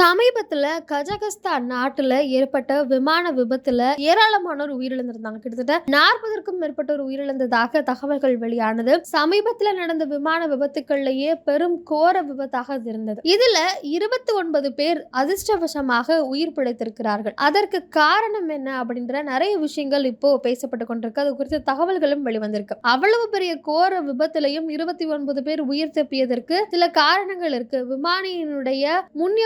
சமீபத்தில் கஜகஸ்தான் நாட்டில் ஏற்பட்ட விமான விபத்தில் ஏராளமானோர் உயிரிழந்திருந்தாங்க. கிட்டத்தட்ட நாற்பதற்கும் மேற்பட்டோர் உயிரிழந்ததாக தகவல்கள் வெளியானது. சமீபத்தில் நடந்த விமான விபத்துக்கள்லேயே பெரும் கோர விபத்தாக இது இருந்தது. இதில் இருபத்தி ஒன்பது பேர் அதிர்ஷ்டவசமாக உயிர் பிழைத்திருக்கிறார்கள். அதற்கு காரணம் என்ன அப்படின்ற நிறைய விஷயங்கள் இப்போ பேசப்பட்டு கொண்டிருக்கு. அது குறித்த தகவல்களும் வெளிவந்திருக்கு. அவ்வளவு பெரிய கோர விபத்திலையும் இருபத்தி ஒன்பது பேர் உயிர் தப்பியதற்கு சில காரணங்கள் இருக்கு. விமானியினுடைய முன்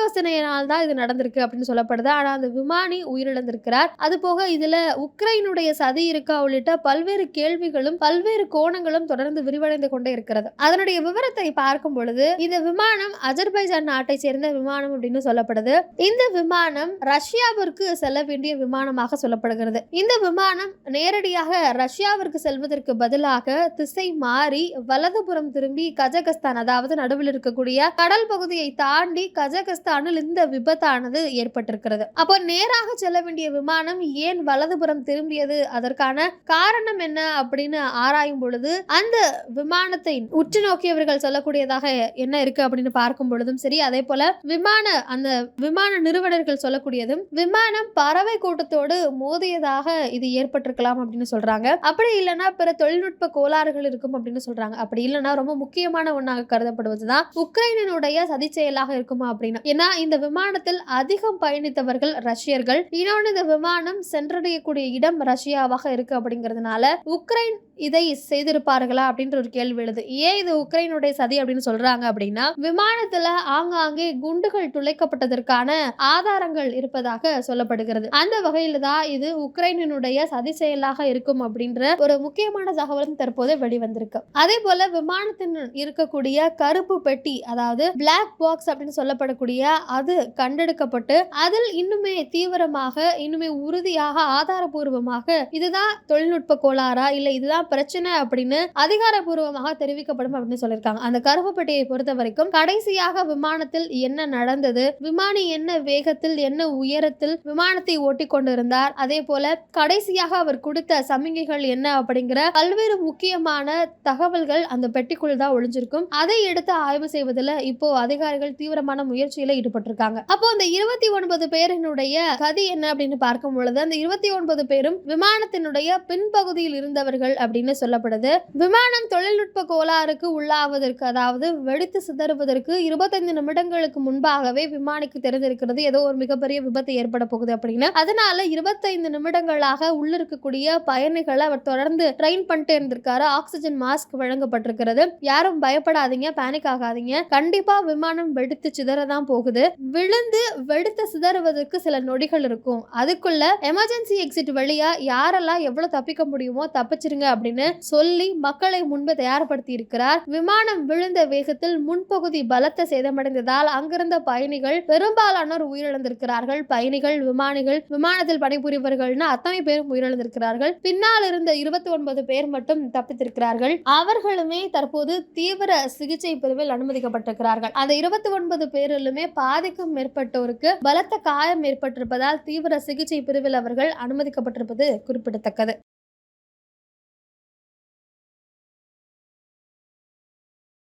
யோசனையினால் தான் இது நடந்திருக்கு அப்படின்னு சொல்லப்படுது. ஆனால் அந்த விமானி உயிரிழந்திருக்கிறார். அது போக இதுல உக்ரைனுடைய சதி இருக்கா உள்ளிட்ட பல்வேறு கேள்விகளும் பல்வேறு கோணங்களும் தொடர்ந்து விரிவடைந்து கொண்டே இருக்கிறது. அதனுடைய விவரத்தை பார்க்கும் பொழுது இந்த விமானம் அஜர்பைஜான் நாட்டை சேர்ந்த விமானம் அப்படின்னு சொல்லப்படுது. இந்த விமானம் ரஷ்யாவிற்கு செல்ல வேண்டிய விமானமாக சொல்லப்படுகிறது. இந்த விமானம் நேரடியாக ரஷ்யாவிற்கு செல்வதற்கு பதிலாக திசை மாறி வலதுபுறம் திரும்பி கஜகஸ்தான் அதாவது நடுவில் இருக்கக்கூடிய கடல் பகுதியை தாண்டி கஜகஸ்தானில் இந்த இந்த விபத்தானது ஏற்பட்டிருக்கிறது. அப்போ நேராக செல்ல வேண்டிய விமானம் ஏன் வலதுபுறம் திரும்பியது? அதற்கான காரணம் என்ன? அப்படின்னு ஆராயும் பொழுது அந்த விமானத்தை உற்று நோக்கியவர்கள் சொல்லக்கூடியதாக என்ன இருக்கு அப்படின்னு பார்க்கும் பொழுதும் சரி அதே போல விமான அந்த விமான நிறுவனர்கள் சொல்லக்கூடியதும் விமானம் பறவை கூட்டத்தோடு மோதியதாக இது ஏற்பட்டிருக்கலாம் அப்படின்னு சொல்றாங்க. அப்படி இல்லைன்னா பிற தொழில்நுட்ப கோளாறுகள் இருக்கும் அப்படின்னு சொல்றாங்க. அப்படி இல்லைன்னா ரொம்ப முக்கியமான ஒன்றாக கருதப்படுவதுதான் உக்ரைனுடைய சதி செயலாக இருக்குமா அப்படின்னு. ஏன்னா இந்த விமானத்தில் அதிகம் பயணித்தவர்கள் ரஷ்யர்கள். இன்னொன்று இந்த விமானம் சென்றடையக்கூடிய இடம் ரஷ்யாவாக இருக்கு அப்படிங்கிறதுனால உக்ரைன் இதை செய்திருப்பார்களா அப்படின்ற ஒரு கேள்வி எழுது. ஏன் இது உக்ரைனுடைய சதி அப்படின்னு சொல்றாங்க அப்படின்னா விமானத்துல ஆங்காங்கே குண்டுகள் துளைக்கப்பட்டதற்கான ஆதாரங்கள் இருப்பதாக சொல்லப்படுகிறது. அந்த வகையில தான் இது உக்ரைனினுடைய சதி செயலாக இருக்கும் அப்படின்ற ஒரு முக்கியமான தகவலும் தற்போது வெளிவந்திருக்கு. அதே போல விமானத்தின் இருக்கக்கூடிய கருப்பு பெட்டி அதாவது பிளாக் பாக்ஸ் அப்படின்னு சொல்லப்படக்கூடிய அது கண்டெடுக்கப்பட்டு அதில் இன்னுமே தீவிரமாக இன்னுமே உறுதியாக ஆதாரபூர்வமாக இதுதான் தொழில்நுட்ப கோளாறா இல்ல இதுதான் பிரச்சனை அப்படின்னு அதிகாரப்பூர்வமாக தெரிவிக்கப்படும் அப்படின்னு சொல்லியிருக்காங்க. அந்த கருப்புப்பட்டியை பொறுத்த வரைக்கும் கடைசியாக விமானத்தில் என்ன நடந்தது விமானி என்ன வேகத்தில் என்ன உயரத்தில் விமானத்தை ஓட்டி கொண்டிருந்தார் அதே போல கடைசியாக அவர் கொடுத்த சமிகைகள் என்ன அப்படிங்கிற பல்வேறு முக்கியமான தகவல்கள் அந்த பெட்டிக்குள் தான் ஒளிஞ்சிருக்கும். அதை எடுத்து ஆய்வு செய்வதில் இப்போ அதிகாரிகள் தீவிரமான முயற்சியில ஈடுபட்டிருக்காங்க. அப்போ அந்த இருபத்தி ஒன்பது பேரினுடைய கதி என்ன அப்படின்னு பார்க்கும் பொழுது அந்த இருபத்தி ஒன்பது பேரும் விமானத்தினுடைய பின்பகுதியில் இருந்தவர்கள் அப்படின்னு சொல்லப்படுது. விமானம் தொழில்நுட்ப கோளாறுக்கு உள்ளாவதற்கு அதாவது வெடித்து சிதறுவதற்கு இருபத்தைந்து நிமிடங்களுக்கு முன்பாகவே விமானிக்கு தெரிந்திருக்கிறது. ஏதோ ஒரு மிகப்பெரிய விபத்து ஏற்பட போகுது அப்படின்னு. அதனால இருபத்தைந்து நிமிடங்களாக உள்ள இருக்கக்கூடிய பயணிகளை அவர் தொடர்ந்து ட்ரெயின் பண்ணிட்டு இருந்திருக்காரு. ஆக்சிஜன் மாஸ்க் வழங்கப்பட்டிருக்கிறது. யாரும் பயப்படாதீங்க பேனிக் ஆகாதீங்க. கண்டிப்பா விமானம் வெடித்து சிதறதான் போகுது. விழுந்து வெடித்து சிதறுவதற்கு சில நொடிகள் இருக்கும். அதுக்குள்ள எமர்ஜென்சி எக்ஸிட் வழியா யாரெல்லாம் எவ்வளவு தப்பிக்க முடியுமோ தப்பிச்சிருங்க அப்படின்னு சொல்லி மக்களை முன்பு தயார்படுத்தி இருக்கிறார் விமானம் விழுந்த வேகத்தில் முன்பகுதி பலத்த சேதமடைந்ததால் அங்கிருந்த பயணிகள் பெரும்பாலானோர் உயிரிழந்திருக்கிறார்கள். பயணிகள் விமானிகள் விமானத்தில் பணிபுரிபவர்கள்னு அத்தனை பேரும் உயிரிழந்திருக்கிறார்கள். பின்னால் இருந்த இருபத்தி ஒன்பது பேர் மட்டும் தப்பித்திருக்கிறார்கள். அவர்களுமே தற்போது தீவிர சிகிச்சை பிரிவில் அனுமதிக்கப்பட்டிருக்கிறார்கள். அந்த இருபத்தி ஒன்பது பேரிலுமே பாதிக்கும் மேற்பட்டோருக்கு பலத்த காயம் ஏற்பட்டிருப்பதால் தீவிர சிகிச்சை பிரிவில் அவர்கள் அனுமதிக்கப்பட்டிருப்பது குறிப்பிடத்தக்கது.